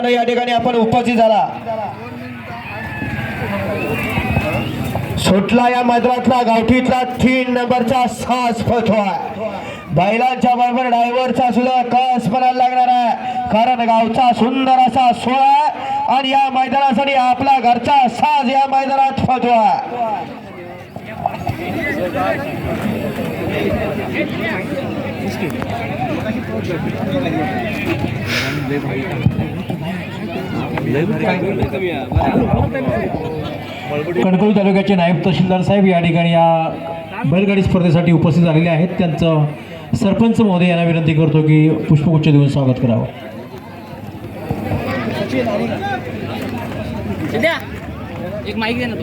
उत्साहानं या ठिकाणी आपण उपस्थित झाला. सुटला या मैदानातला गावठीतला तीन नंबरचा सास फतवा बैलांच्या बरोबर ड्रायव्हरचा सुद्धा कस म्हणायला लागणार आहे. कारण गावचा सुंदर असा सोळा आणि या मैदानासाठी आपला घरचा साज या मैदानात फतवा कणकवली तालुक्याचे नायब तहसीलदार साहेब या ठिकाणी या बैलगाडी स्पर्धेसाठी उपस्थित झालेले आहेत. त्यांचं सरपंच महोदय यांना विनंती करतो की पुष्पगुच्छ देऊन स्वागत करावं. एक माईक दे ना तू.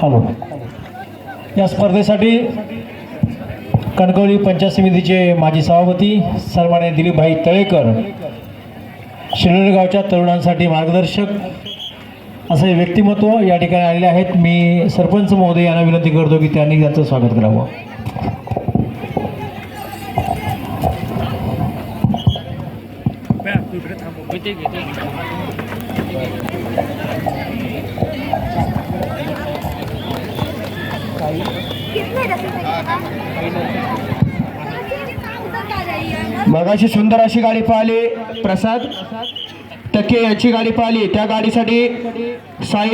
हॅलो या स्पर्धेसाठी कणकवली पंचायत समितीचे माजी सभापती सन्मान्य दिलीपभाई तळेकर शिरोली गावच्या तरुणांसाठी मार्गदर्शक असे व्यक्तिमत्व या ठिकाणी आलेले आहेत. मी सरपंच महोदय यांना विनंती करतो की त्यांनी त्यांचं स्वागत करावं. घेते घेते मगाशी सुंदर अशी गाडी पाहिली प्रसाद. टक्के याची गाडी पाहिली. त्या गाडीसाठी साई